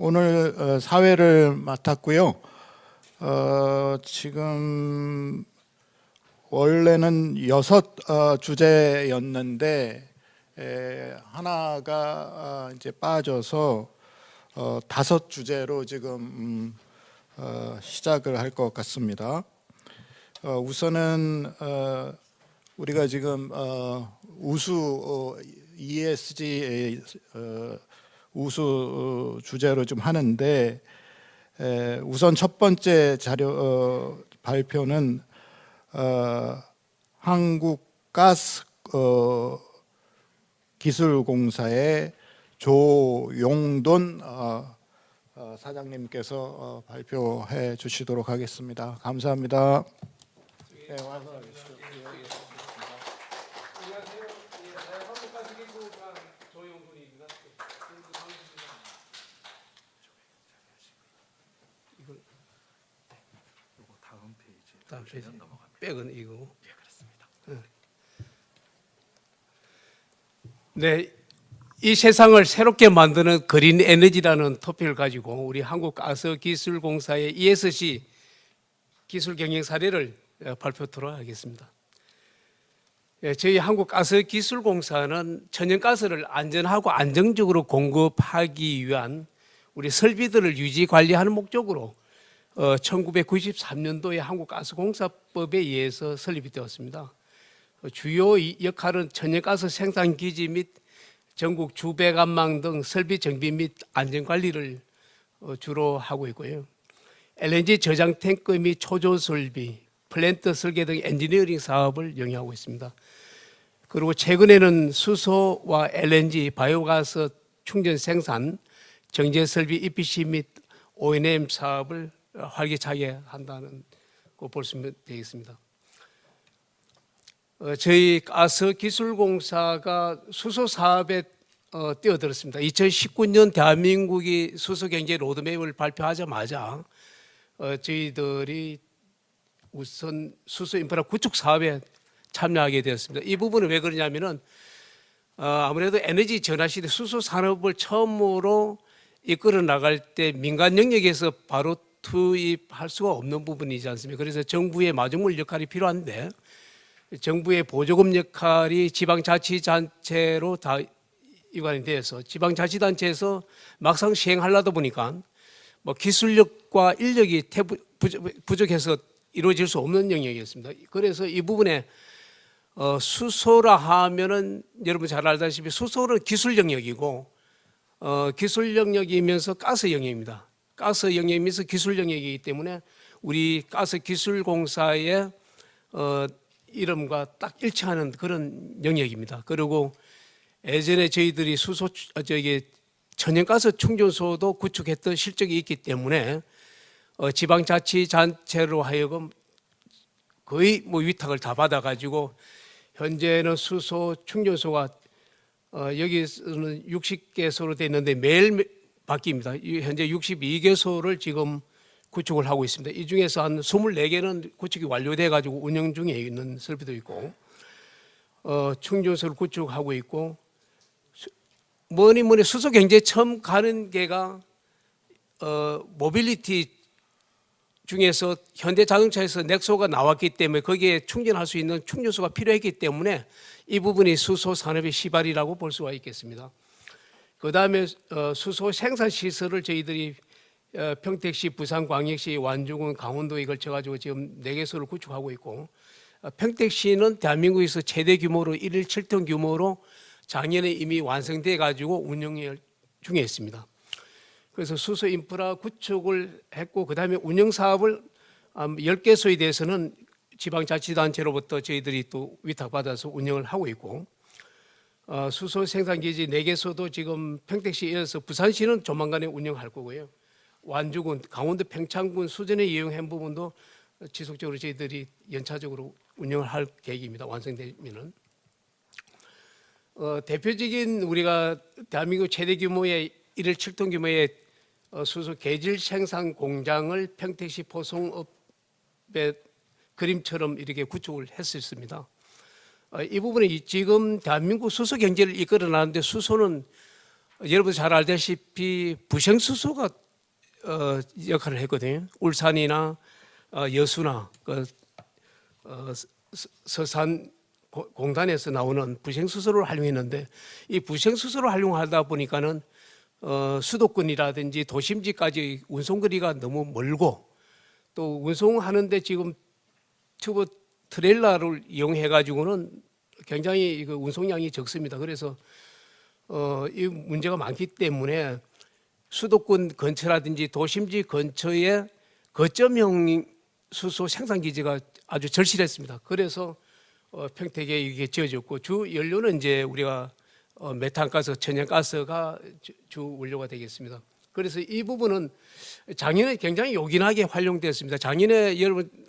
오늘 어, 사회를 맡았고요. 어, 지금 원래는 여섯 어, 주제였는데 에, 하나가 어, 이제 빠져서 어, 다섯 주제로 지금 음, 어, 시작을 할 것 같습니다. 어, 우선은 어, 우리가 지금 어, 우수 어, ESG 어, 우수 어, 주제로 좀 하는데 에, 우선 첫 번째 자료 어, 발표는 어, 한국가스 어, 기술공사의 조용돈 어, 어, 사장님께서 어, 발표해 주시도록 하겠습니다. 감사합니다. 네, 와서. 안녕하세요. 예, 한국가스기술관 조용근입니다. 다음 페이지. 다음 페이지. 백은 이거. 예, 그렇습니다. 네, 이 세상을 새롭게 만드는 그린 에너지라는 토픽을 가지고 우리 한국 가스 기술 공사의 ESC 기술 경영 사례를 어, 발표토록 하겠습니다. 예, 저희 한국가스기술공사는 천연가스를 안전하고 안정적으로 공급하기 위한 우리 설비들을 유지 관리하는 목적으로 어, 1993년도에 한국가스공사법에 의해서 설립이 되었습니다. 어, 주요 이 역할은 천연가스 생산 기지 및 전국 주배관망 등 설비 정비 및 안전 관리를 어, 주로 하고 있고요. LNG 저장 탱크 및 초조 설비, 플랜트 설계 등 엔지니어링 사업을 영위하고 있습니다. 그리고 최근에는 수소와 LNG, 바이오가스 충전 생산, 정제 설비 EPC 및 O&M 사업을 활기차게 한다는 거볼수 되겠습니다. 어, 저희 가스 기술공사가 수소 사업에 어, 뛰어들었습니다. 2019년 대한민국이 수소 경제 로드맵을 발표하자마자 어, 저희들이 우선 수소 인프라 구축 사업에 참여하게 되었습니다. 이 부분은 왜 그러냐면은 어, 아무래도 에너지 전환 시대 수소 산업을 처음으로 이끌어 나갈 때 민간 영역에서 바로 투입할 수가 없는 부분이지 않습니까? 그래서 정부의 마중물 역할이 필요한데 정부의 보조금 역할이 지방자치단체로 다 이관이 되어서 지방자치단체에서 막상 시행하려다 보니까 뭐 기술력과 인력이 부족해서 이루어질 수 없는 영역이었습니다. 그래서 이 부분에 어, 수소라 하면은 여러분 잘 알다시피 수소는 기술 영역이고 어, 기술 영역이면서 가스 영역입니다. 가스 영역이면서 기술 영역이기 때문에 우리 가스 기술 공사의 어, 이름과 딱 일치하는 그런 영역입니다. 그리고 예전에 저희들이 수소 추- 아, 저기 천연가스 충전소도 구축했던 실적이 있기 때문에 어, 지방자치단체로 하여금 거의 뭐 위탁을 다 받아가지고 현재는 수소 충전소가 어, 여기서는 60개소로 돼 있는데 매일 매- 바뀝니다. 이 현재 62개소를 지금 구축을 하고 있습니다. 이 중에서 한 24개는 구축이 완료돼 가지고 운영 중에 있는 설비도 있고 어, 충전소를 구축하고 있고 수- 뭐니 뭐니 수소 경제 처음 가는 게가 어, 모빌리티 중에서 현대 자동차에서 넥소가 나왔기 때문에 거기에 충전할 수 있는 충전소가 필요했기 때문에 이 부분이 수소 산업의 시발이라고 볼 수가 있겠습니다. 그 다음에 수소 생산 시설을 저희들이 어, 평택시, 부산광역시, 완주군, 강원도에 걸쳐 가지고 지금 네 개소를 구축하고 있고 어, 평택시는 대한민국에서 최대 규모로 1일 7톤 규모로 작년에 이미 완성돼 가지고 운영 중에 있습니다. 그래서 수소 인프라 구축을 했고 그다음에 운영 사업을 10개소에 대해서는 지방자치단체로부터 저희들이 또 위탁받아서 운영을 하고 있고 어, 수소 생산기지 4개소도 지금 평택시에 이어서 부산시는 조만간에 운영할 거고요. 완주군, 강원도 평창군 수전에 이용한 부분도 지속적으로 저희들이 연차적으로 운영을 할 계획입니다. 완성되면은 어, 대표적인 우리가 대한민국 최대 규모의 1일 7톤 규모의 어, 수소 계질 생산 공장을 평택시 포송업의 그림처럼 이렇게 구축을 했었습니다. 어, 이 부분이 지금 대한민국 수소 경제를 이끌어 나가는데 수소는 여러분 잘 알다시피 부생수소가 어, 역할을 했거든요. 울산이나 어, 여수나 그 어, 서- 서산 고- 공단에서 나오는 부생수소를 활용했는데 이 부생수소를 활용하다 보니까는 어, 수도권이라든지 도심지까지 운송거리가 너무 멀고 또 운송하는데 지금 튜브 트레일러를 이용해 가지고는 굉장히 그 운송량이 적습니다. 그래서 어, 이 문제가 많기 때문에 수도권 근처라든지 도심지 근처에 거점형 수소 생산 기지가 아주 절실했습니다. 그래서 어, 평택에 이게 지어졌고 주 연료는 이제 우리가 어, 메탄가스, 천연가스가 주, 주 원료가 되겠습니다. 그래서 이 부분은 작년에 굉장히 요긴하게 활용됐습니다. 작년에 여러분 어,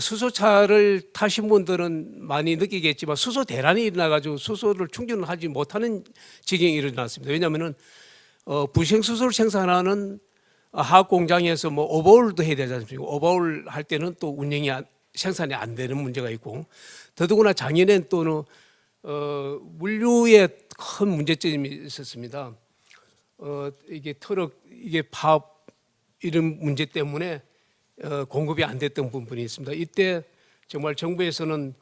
수소차를 타신 분들은 많이 느끼겠지만 수소 대란이 일어나가지고 수소를 충전을 하지 못하는 지경이 일어났습니다. 왜냐하면은 어, 부생수소를 생산하는 화학 공장에서 뭐 오버홀도 해야 되지 않습니까? 오버홀 할 때는 또 운영이 안- 생산이 안 되는 문제가 있고 더더구나 작년엔 또는 어, 물류에 큰 문제점이 있었습니다. 어, 이게 트럭 이게 파업 이런 문제 때문에 어, 공급이 안 됐던 부분이 있습니다. 이때 정말 정부에서는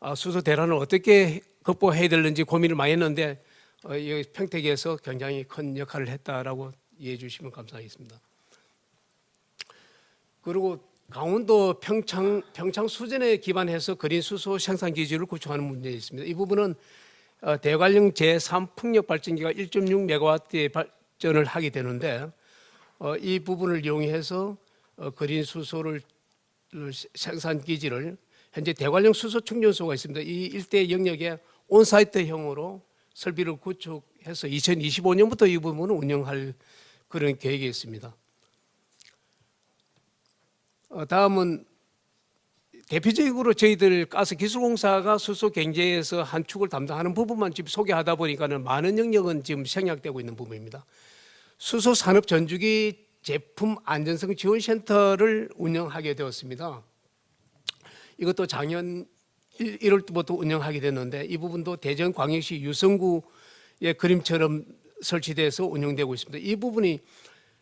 아, 수소 대란을 어떻게 극복해야 되는지 고민을 많이 했는데 어, 이 평택에서 굉장히 큰 역할을 했다라고 이해해 주시면 감사하겠습니다. 그리고 강원도 평창 평창 수전에 기반해서 그린 수소 생산 기지를 구축하는 문제 있습니다. 이 부분은 어, 대관령 제3 풍력 발전기가 1.6 메가와트의 발전을 하게 되는데 어, 이 부분을 이용해서 어, 그린 수소를 어, 생산 기지를 현재 대관령 수소 충전소가 있습니다. 이 일대 영역에 온사이트형으로 설비를 구축해서 2025년부터 이 부분을 운영할 그런 계획이 있습니다. 어, 다음은 대표적으로 저희들 가스기술공사가 수소 경제에서 한 축을 담당하는 부분만 지금 소개하다 보니까는 많은 영역은 지금 생략되고 있는 부분입니다. 수소 산업 전주기 제품 안전성 지원 센터를 운영하게 되었습니다. 이것도 작년 1, 월부터 운영하게 됐는데 이 부분도 대전 광역시 유성구의 그림처럼 설치돼서 운영되고 있습니다. 이 부분이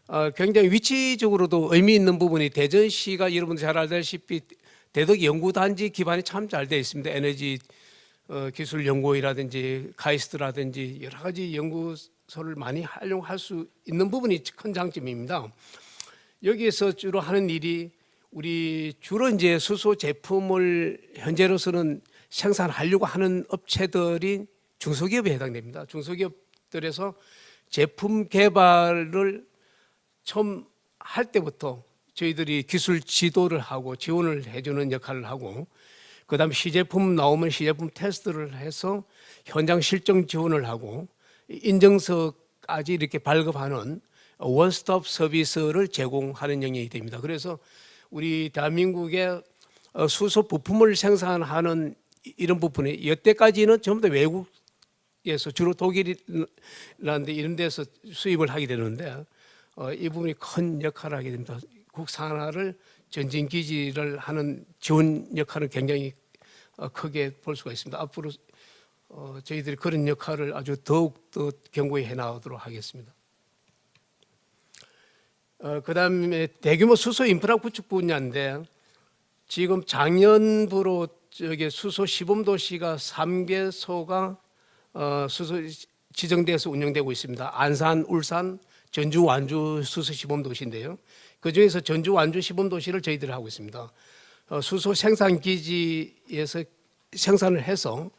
어, 굉장히 위치적으로도 의미 있는 부분이 대전시가 여러분들 잘 알다시피 대덕 연구단지 기반이 참 잘 되어 있습니다. 에너지 어, 기술 연구이라든지 카이스트라든지 여러 가지 연구 소를 많이 활용할 수 있는 부분이 큰 장점입니다. 여기에서 주로 하는 일이 우리 주로 이제 수소 제품을 현재로서는 생산하려고 하는 업체들이 중소기업에 해당됩니다. 중소기업들에서 제품 개발을 처음 할 때부터 저희들이 기술 지도를 하고 지원을 해주는 역할을 하고 그다음 시제품 나오면 시제품 테스트를 해서 현장 실정 지원을 하고 인증서까지 이렇게 발급하는 원스톱 서비스를 제공하는 영역이 됩니다. 그래서 우리 대한민국의 어, 수소 부품을 생산하는 이- 이런 부분이 여태까지는 전부 다 외국에서 주로 독일이라는데 이런 데서 수입을 하게 되는데 어, 이 부분이 큰 역할을 하게 됩니다. 국산화를 전진 기지를 하는 지원 역할을 굉장히 어, 크게 볼 수가 있습니다. 앞으로 어, 저희들이 그런 역할을 아주 더욱 더 견고히 해 나가도록 하겠습니다. 어, 그 다음에 대규모 수소 인프라 구축 분야인데 지금 작년부로 저기 수소 시범 도시가 3개 소가 어, 수소 지정돼서 운영되고 있습니다. 안산, 울산, 전주, 완주 수소 시범 도시인데요. 그 중에서 전주, 완주 시범 도시를 저희들이 하고 있습니다. 어, 수소 생산 기지에서 생산을 해서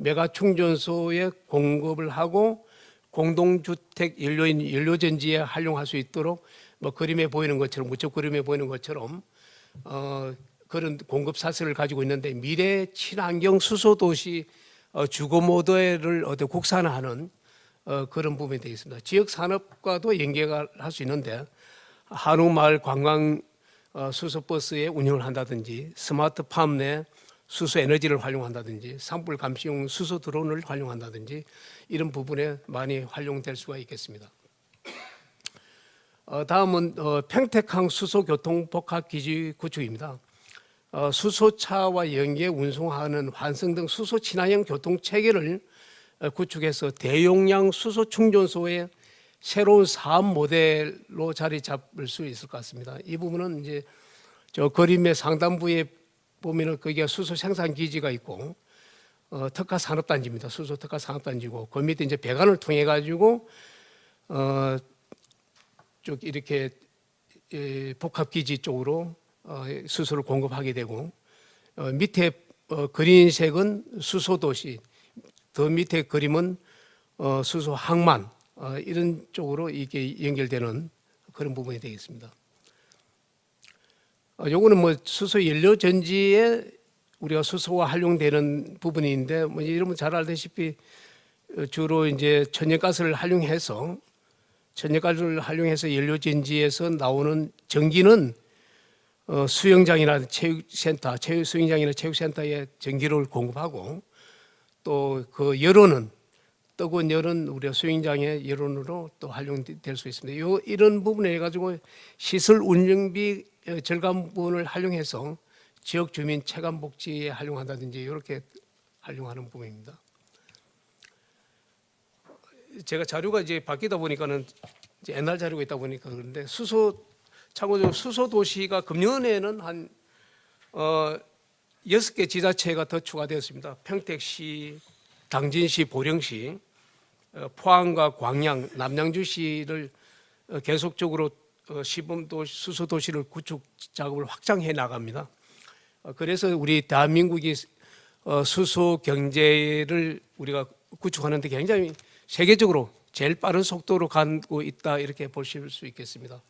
메가 충전소에 공급을 하고 공동주택 연료인 연료전지에 활용할 수 있도록 뭐 그림에 보이는 것처럼 무척 그림에 보이는 것처럼 어, 그런 공급 사슬을 가지고 있는데 미래 친환경 수소 도시 어, 주거 모델을 어떤 국산화하는 어, 그런 부분이 되어 있습니다. 지역 산업과도 연계가 할 수 있는데 한우 마을 관광 어, 수소 버스에 운영을 한다든지 스마트팜 내 수소 에너지를 활용한다든지 산불 감시용 수소 드론을 활용한다든지 이런 부분에 많이 활용될 수가 있겠습니다. 어, 다음은 어, 평택항 수소 교통 복합 기지 구축입니다. 어, 수소차와 연계 운송하는 환승 등 수소 친환경 교통 체계를 어, 구축해서 대용량 수소 충전소의 새로운 사업 모델로 자리 잡을 수 있을 것 같습니다. 이 부분은 이제 저 그림의 상단부에 보면은 거기가 수소 생산 기지가 있고 어, 특화 산업단지입니다. 수소 특화 산업단지고 그 밑에 이제 배관을 통해 가지고 어, 쭉 이렇게 예, 복합기지 쪽으로 어, 수소를 공급하게 되고 어, 밑에 어, 그린색은 수소 도시, 더 밑에 그림은 어, 수소 항만 어, 이런 쪽으로 이게 연결되는 그런 부분이 되겠습니다. 어, 요거는 뭐 수소 연료 전지에 우리가 수소가 활용되는 부분인데 뭐 여러분 잘 알다시피 어, 주로 이제 천연가스를 활용해서 천연가스를 활용해서 연료 전지에서 나오는 전기는 어, 수영장이나 체육센터, 체육 수영장이나 체육센터에 전기를 공급하고 또그 여론은 뜨거운 열은 우리가 수영장의 여론으로 또 활용될 수 있습니다. 요 이런 부분에 가지고 시설 운영비 어, 절감 부분을 활용해서 지역 주민 체감 복지에 활용한다든지 이렇게 활용하는 부분입니다. 제가 자료가 이제 바뀌다 보니까는 이제 옛날 자료가 있다 보니까 그런데 수소 참고적으로 수소 도시가 금년에는 한 어, 개 지자체가 더 추가되었습니다. 평택시, 당진시, 보령시, 어, 포항과 광양, 남양주시를 어, 계속적으로 어, 시범도 수소 도시를 구축 작업을 확장해 나갑니다. 어, 그래서 우리 대한민국이 어, 수소 경제를 우리가 구축하는데 굉장히 세계적으로 제일 빠른 속도로 가고 있다 이렇게 보실 수 있겠습니다.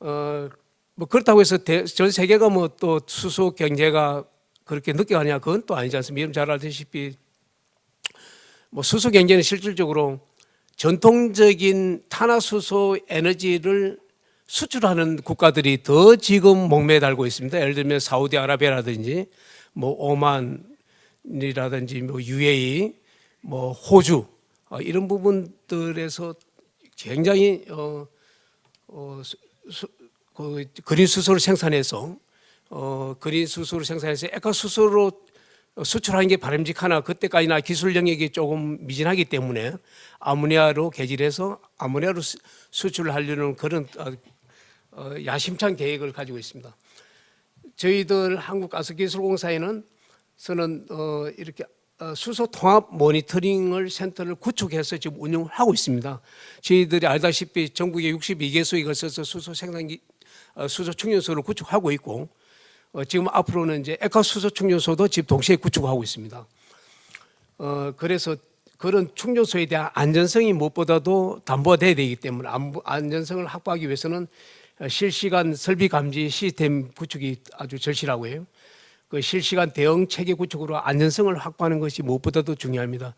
어, 뭐 그렇다고 해서 대, 전 세계가 뭐 또 수소 경제가 그렇게 늦게 가냐 그건 또 아니지 않습니까? 여러분 잘 알다시피 뭐 수소 경제는 실질적으로 전통적인 탄화수소 에너지를 수출하는 국가들이 더 지금 목매달고 있습니다. 예를 들면 사우디아라비아라든지 뭐 오만이라든지 뭐 UAE, 뭐 호주 어, 이런 부분들에서 굉장히 어, 어, 수, 수, 그 그린 수소를 생산해서 어, 그린 수소를 생산해서 액화 수소로 수출하는 게 바람직하나 그때까지나 기술 영역이 조금 미진하기 때문에 아모니아로 개질해서 아모니아로 수- 수출을 하려는 그런 어, 어, 야심찬 계획을 가지고 있습니다. 저희들 한국가스기술공사에는 저는 어, 이렇게 어, 수소 통합 모니터링을 센터를 구축해서 지금 운영을 하고 있습니다. 저희들이 알다시피 전국에 62개소에 걸쳐서 수소 생산기 어, 수소 충전소를 구축하고 있고 어, 지금 앞으로는 이제 액화 수소 충전소도 지금 동시에 구축하고 있습니다. 어, 그래서 그런 충전소에 대한 안전성이 무엇보다도 담보가 돼야 되기 때문에 안전성을 확보하기 위해서는 어, 실시간 설비 감지 시스템 구축이 아주 절실하고 해요. 그 실시간 대응 체계 구축으로 안전성을 확보하는 것이 무엇보다도 중요합니다.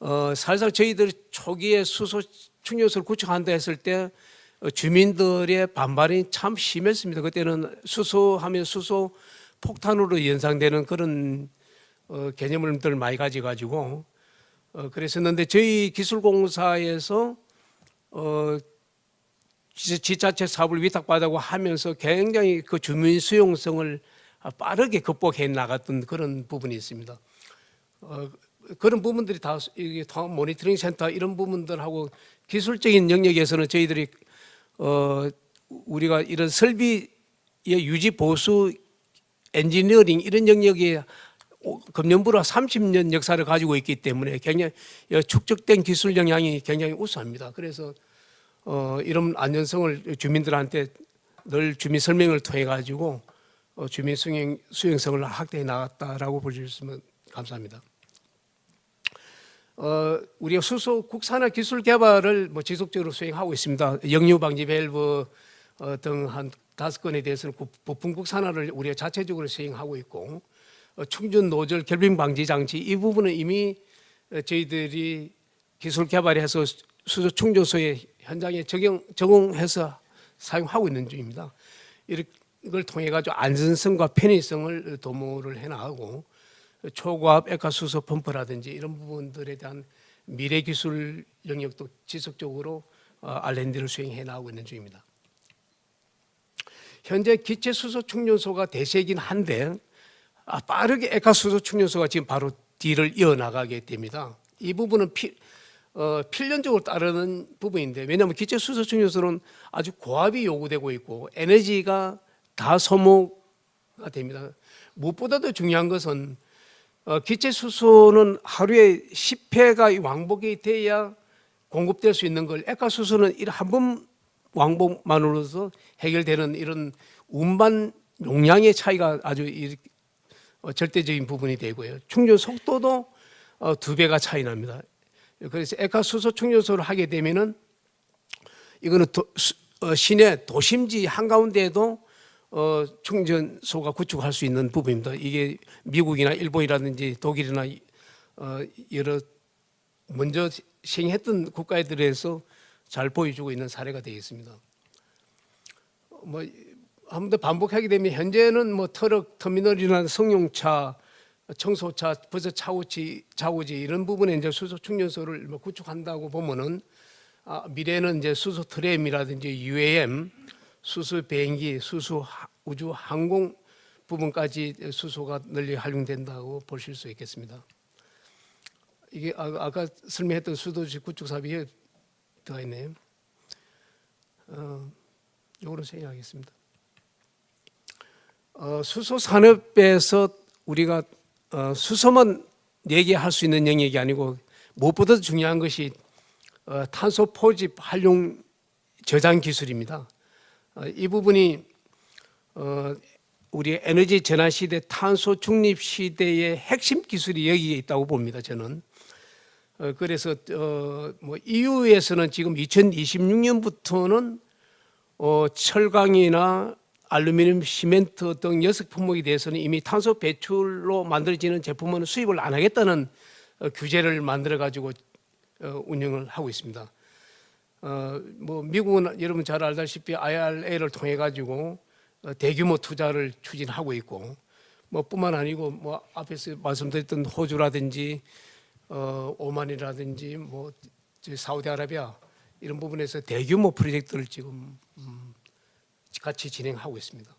어, 사실상 저희들 초기에 수소 충전소를 구축한다 했을 때 어, 주민들의 반발이 참 심했습니다. 그때는 수소하면 수소 폭탄으로 연상되는 그런 어, 개념들을 많이 가져가지고 어, 그랬었는데 저희 기술공사에서 어, 지- 지자체 사업을 위탁받고 하면서 굉장히 그 주민 수용성을 빠르게 극복해 나갔던 그런 부분이 있습니다. 어, 그런 부분들이 다 이게 다 모니터링 센터 이런 부분들하고 기술적인 영역에서는 저희들이 어, 우리가 이런 설비의 유지 보수 엔지니어링 이런 영역에 오- 금년부로 30년 역사를 가지고 있기 때문에 굉장히 축적된 기술 역량이 굉장히 우수합니다. 그래서 어, 이런 안전성을 주민들한테 늘 주민 설명을 통해 가지고 어, 주민 수행, 수행성을 확대해 나갔다라고 보시면 감사합니다. 어, 우리가 수소 국산화 기술 개발을 뭐 지속적으로 수행하고 있습니다. 역류 방지 밸브 어, 등한 다섯 건에 대해서는 부- 부품 국산화를 우리가 자체적으로 수행하고 있고 어, 충전 노즐 결빙 방지 장치 이 부분은 이미 어, 저희들이 기술 개발해서 수- 수소 충전소에 현장에 적용 적용해서 사용하고 있는 중입니다. 이걸 통해 가지고 안전성과 편의성을 도모를 해 나가고 초고압 액화 수소 펌프라든지 이런 부분들에 대한 미래 기술 영역도 지속적으로 어, R&D를 수행해 나가고 있는 중입니다. 현재 기체 수소 충전소가 대세이긴 한데 아, 빠르게 액화 수소 충전소가 지금 바로 뒤를 이어 나가게 됩니다. 이 부분은 피, 어, 필연적으로 따르는 부분인데 왜냐하면 기체 수소 충전소는 아주 고압이 요구되고 있고 에너지가 다 소모가 됩니다. 무엇보다도 중요한 것은 어, 기체 수소는 하루에 10회가 왕복이 돼야 공급될 수 있는 걸 액화 수소는 한 번 왕복만으로서 해결되는 이런 운반 용량의 차이가 아주 이- 어, 절대적인 부분이 되고요. 충전 속도도 어, 두 배가 차이 납니다. 그래서 액화 수소 충전소를 하게 되면은 이거는 도, 수- 어, 시내 도심지 한가운데에도 어, 충전소가 구축할 수 있는 부분입니다. 이게 미국이나 일본이라든지 독일이나 어, 여러 먼저 시행했던 국가들에서 잘 보여주고 있는 사례가 되겠습니다. 뭐 한 번 더 반복하게 되면 현재는 뭐 트럭 터미널이나 승용차, 청소차, 버스 차고지, 자고지 이런 부분에 이제 수소 충전소를 뭐 구축한다고 보면은 아, 미래는 이제 수소 트램이라든지 UAM, 수소 비행기, 수소 하- 우주 항공 부분까지 수소가 널리 활용된다고 보실 수 있겠습니다. 이게 아- 아까 설명했던 수도시 구축 사업이 들어가 있네요. 어, 요거는 생략하겠습니다. 어, 수소 산업에서 우리가 어, 수소만 얘기할 수 있는 영역이 아니고 무엇보다 중요한 것이 어, 탄소 포집 활용 저장 기술입니다. 어, 이 부분이 어, 우리 에너지 전환 시대 탄소 중립 시대의 핵심 기술이 여기에 있다고 봅니다. 저는. 어, 그래서 어, 뭐 EU에서는 지금 2026년부터는 어, 철강이나 알루미늄, 시멘트 등 여섯 품목에 대해서는 이미 탄소 배출로 만들어지는 제품은 수입을 안 하겠다는 어, 규제를 만들어 가지고 어, 운영을 하고 있습니다. 어, 뭐 미국은 여러분 잘 알다시피 IRA를 통해 가지고 어, 대규모 투자를 추진하고 있고 뭐 뿐만 아니고 뭐 앞에서 말씀드렸던 호주라든지 어, 오만이라든지 뭐저 사우디아라비아 이런 부분에서 대규모 프로젝트를 지금 음, 같이 진행하고 있습니다.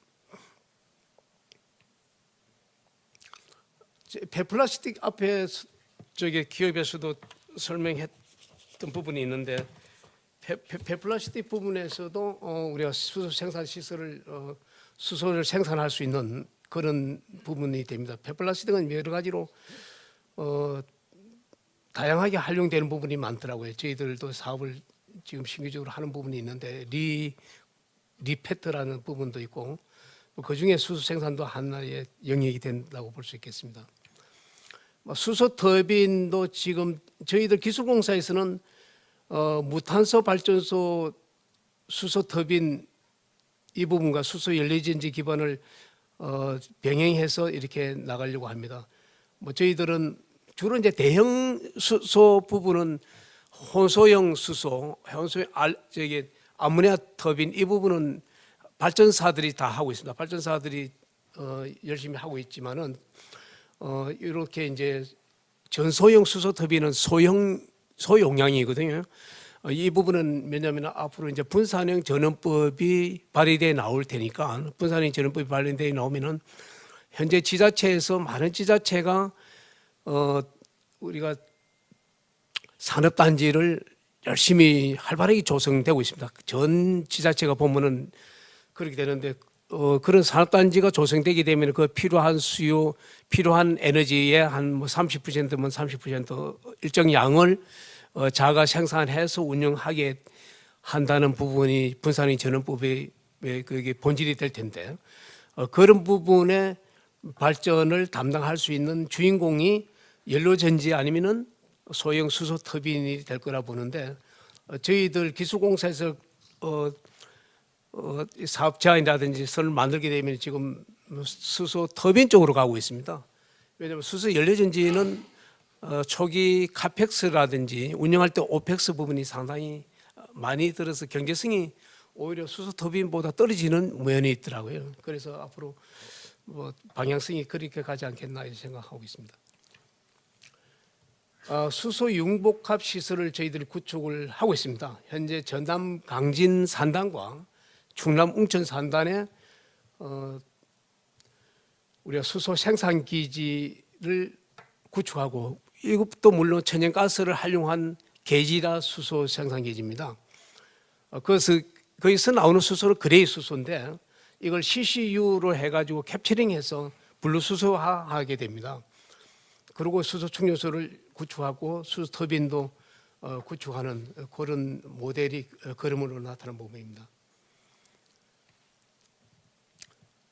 페플라스틱 앞에 서- 저기 기업에서도 설명했던 부분이 있는데 페플라스틱 부분에서도 어, 우리가 수소 생산 시설을 어, 수소를 생산할 수 있는 그런 부분이 됩니다. 페플라스틱은 여러 가지로 어, 다양하게 활용되는 부분이 많더라고요. 저희들도 사업을 지금 신규적으로 하는 부분이 있는데 리 리페트라는 부분도 있고 그 중에 수소 생산도 하나의 영역이 된다고 볼 수 있겠습니다. 뭐 수소 터빈도 지금 저희들 기술공사에서는 어, 무탄소 발전소 수소 터빈 이 부분과 수소 연료전지 기반을 어, 병행해서 이렇게 나가려고 합니다. 뭐 저희들은 주로 이제 대형 수소 부분은 혼소형 수소, 혼소형 알 저기 아모니아 터빈 이 부분은 발전사들이 다 하고 있습니다. 발전사들이 어, 열심히 하고 있지만은 어, 이렇게 이제 전소형 수소 터빈은 소형 소용량이거든요. 어, 이 부분은 왜냐하면 앞으로 이제 분산형 전원법이 발의돼 나올 테니까 분산형 전원법이 발의돼 나오면은 현재 지자체에서 많은 지자체가 어, 우리가 산업단지를 열심히 활발하게 조성되고 있습니다. 전 지자체가 보면은 그렇게 되는데 어, 그런 산업단지가 조성되게 되면 그 필요한 수요, 필요한 에너지의 한 뭐 30%면 30% 일정 양을 어, 자가 생산해서 운영하게 한다는 부분이 분산의 전원법의 의 그게 본질이 될 텐데 어, 그런 부분의 발전을 담당할 수 있는 주인공이 연료전지 아니면은 소형 수소 터빈이 될 거라 보는데 어, 저희들 기술공사에서 어, 어, 이 사업 제안이라든지 선을 만들게 되면 지금 수소 터빈 쪽으로 가고 있습니다. 왜냐하면 수소 연료전지는 어, 초기 카펙스라든지 운영할 때 오펙스 부분이 상당히 많이 들어서 경제성이 오히려 수소 터빈보다 떨어지는 면이 있더라고요. 그래서 앞으로 뭐 방향성이 그렇게 가지 않겠나 생각하고 있습니다. 어, 수소 융복합 시설을 저희들이 구축을 하고 있습니다. 현재 전남 강진 산단과 충남 웅천 산단에 어, 우리가 수소 생산 기지를 구축하고 이것도 물론 천연가스를 활용한 계지라 수소 생산 기지입니다. 어, 그래서 거기서 나오는 수소는 그레이 수소인데 이걸 CCU로 해가지고 캡처링해서 블루 수소화하게 됩니다. 그리고 수소 충전소를 구축하고 수소 터빈도 어, 구축하는 그런 모델이 어, 그림으로 나타난 부분입니다.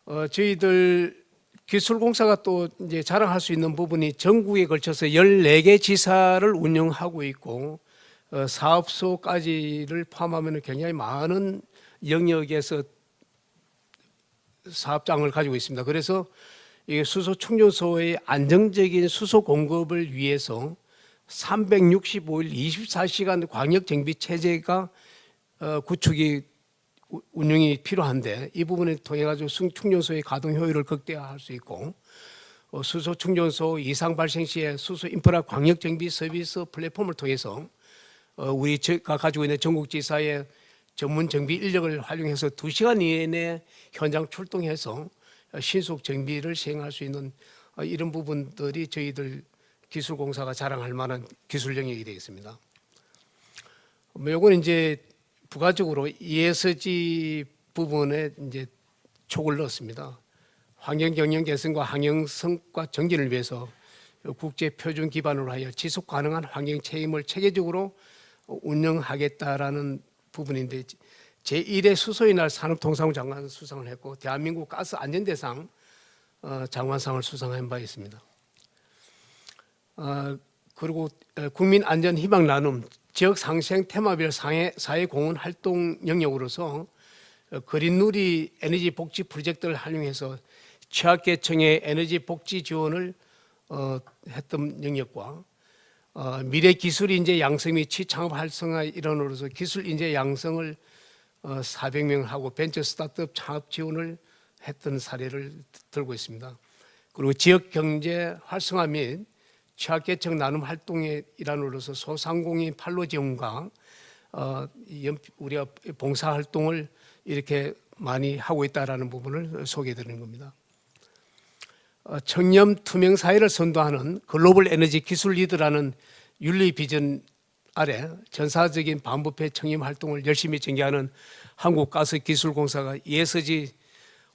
어, 저희들 기술공사가 또 이제 자랑할 수 있는 부분이 전국에 걸쳐서 14개 지사를 운영하고 있고 어, 사업소까지를 포함하면 굉장히 많은 영역에서 사업장을 가지고 있습니다. 그래서 이 수소 충전소의 안정적인 수소 공급을 위해서 365일 24시간 광역 정비 체제가 어, 구축이 우- 운영이 필요한데 이 부분을 통해 가지고 승- 충전소의 가동 효율을 극대화할 수 있고 어, 수소 충전소 이상 발생 시에 수소 인프라 광역 정비 서비스 플랫폼을 통해서 어, 우리 가 가지고 있는 전국지사의 전문 정비 인력을 활용해서 두 시간 이내에 현장 출동해서 어, 신속 정비를 시행할 수 있는 어, 이런 부분들이 저희들 기술공사가 자랑할 만한 기술 영역이 되겠습니다. 뭐 요건 이제 부가적으로 ESG 부분에 이제 촉을 넣었습니다. 환경 경영 개선과 환경 성과 정진을 위해서 국제 표준 기반으로 하여 지속 가능한 환경 책임을 체계적으로 운영하겠다라는 부분인데 제1회 수소의 날 산업통상부 장관 수상을 했고 대한민국 가스 안전대상 어, 장관상을 수상한 바 있습니다. 어, 그리고 어, 국민 안전 희망 나눔 지역 상생 테마별 사회, 사회 공헌 활동 영역으로서 어, 그린누리 에너지 복지 프로젝트를 활용해서 취약계층의 에너지 복지 지원을 어, 했던 영역과 어, 미래 기술 인재 양성 및 취창업 활성화 일환으로서 기술 인재 양성을 어, 400명 하고 벤처 스타트업 창업 지원을 했던 사례를 들고 있습니다. 그리고 지역 경제 활성화 및 취약계층 나눔 활동의 일환으로서 소상공인 판로 지원과 어, 우리가 봉사 활동을 이렇게 많이 하고 있다라는 부분을 소개드리는 겁니다. 어, 청렴 투명 사회를 선도하는 글로벌 에너지 기술 리더라는 윤리 비전 아래 전사적인 반부패 청렴 활동을 열심히 전개하는 한국가스기술공사가 예서지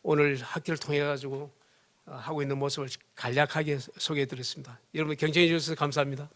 오늘 학교를 통해 가지고 어, 하고 있는 모습을 간략하게 소개해 드렸습니다. 여러분 경청해 주셔서 감사합니다.